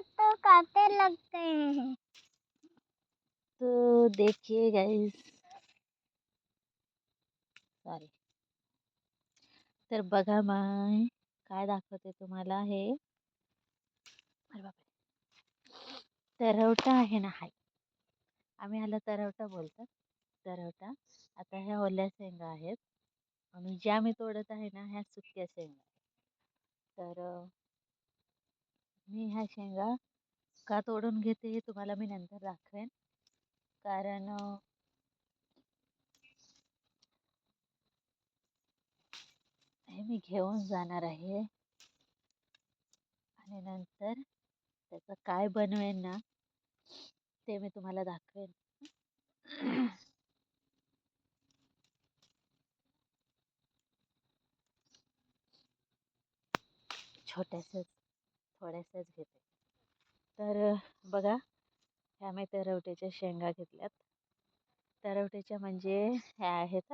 को तो काटे लगते हैं। तो देखिए गाइस सॉरी तर बघा मग काय दाखवते तुम्हाला हे? तरवटा आहे ना हाय. आम्ही ह्याला तरवटा बोलतात. तरवटा. आता ह्या ओल्या शेंगा आहेत. आणि ज्या मी तोडत आहे ना ह्या सुक्या शेंगा तर मी ह्या शेंगा का तोडून घेते हे तुम्हाला मी नंतर दाखवेन. कारण हे मी घेऊन जाणार आहे. आणि नंतर त्याचं काय बनवेन ना ते मी तुम्हाला दाखवेन. छोट्याशाच थोड्याशाच घेते. तर बघा ह्या मी तरवट्याच्या शेंगा घेतल्यात. तरवट्याच्या म्हणजे ह्या आहेत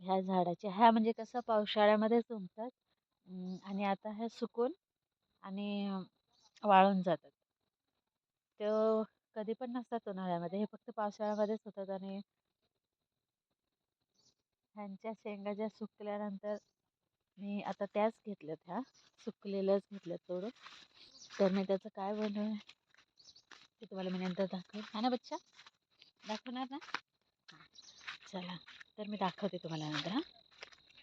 ह्या झाडाच्या ह्या म्हणजे कसं पावसाळ्यामध्येच उमतात आणि आता ह्या सुकून आणि वाळून जातात. तो कधी पण नसतात उन्हाळ्यामध्ये हे फक्त पावसाळ्यामध्येच होतात आणि ह्यांच्या शेंगा ज्या सुकल्यानंतर मी आता त्याच घेतल्यात ह्या सुकलेल्याच घेतल्यात थोडं तर मी त्याचं काय बनव ते तुम्हाला मी नंतर दाखव हा ना बच्चा? दाखवणार ना? चला. तर मी दाखवते तुम्हाला नंतर हां.